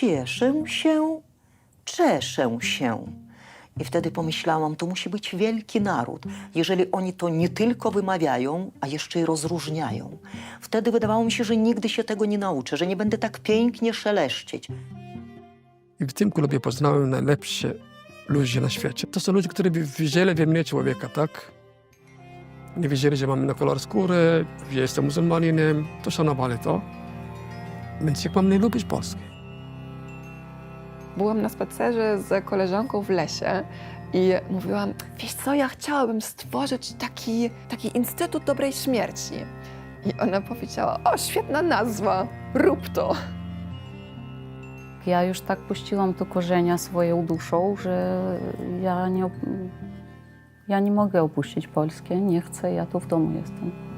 cieszę się, czeszę się. I wtedy pomyślałam, to musi być wielki naród, jeżeli oni to nie tylko wymawiają, a jeszcze i rozróżniają. Wtedy wydawało mi się, że nigdy się tego nie nauczę, że nie będę tak pięknie szeleszczeć. I w tym klubie poznałem najlepsze ludzi na świecie. To są ludzie, którzy widzieli we mnie człowieka, tak? Nie wiedzieli, że mam na kolor skóry, że jestem muzułmaninem, to szanowali to. Więc jak mam nie lubić Polski? Byłam na spacerze z koleżanką w lesie i mówiłam, wiesz co, ja chciałabym stworzyć taki, taki Instytut Dobrej Śmierci. I ona powiedziała, o, świetna nazwa, rób to. Ja już tak puściłam tu korzenia swoją duszą, że ja nie, ja nie mogę opuścić Polski, nie chcę, ja tu w domu jestem.